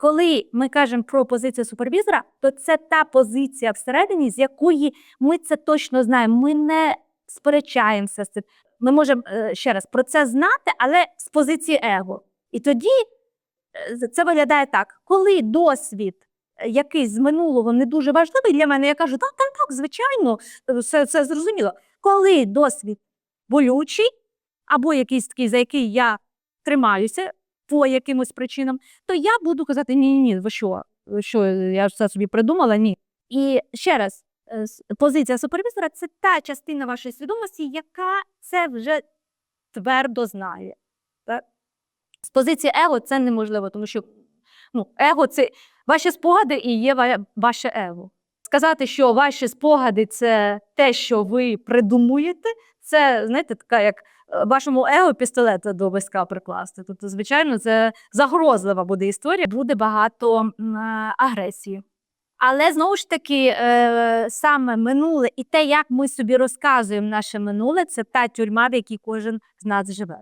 коли ми кажемо про позицію супервізора, то це та позиція всередині, з якої ми це точно знаємо. Ми не сперечаємося з цим. Ми можемо е, ще раз про це знати, але з позиції его. І тоді е, це виглядає так: коли досвід е, якийсь з минулого не дуже важливий для мене, я кажу, так, так, так, звичайно, все, все зрозуміло. Коли досвід болючий, або якийсь такий, за який я тримаюся по якимось причинам, то я буду казати: ні, ні, ні, ви що? Що, я ж це собі придумала? Ні. І ще раз, е, позиція супервізора це та частина вашої свідомості, яка це вже твердо знає. Так? З позиції его це неможливо, тому що ну, его це ваші спогади і є ваше его. Сказати, що ваші спогади це те, що ви придумуєте, це, знаєте, така як е, вашому его пістолет до виска прикласти. Тобто, звичайно, це загрозлива буде історія, буде багато е, агресії. Але знову ж таки, е, саме минуле і те, як ми собі розказуємо наше минуле, це та тюрма, в якій кожен з нас живе.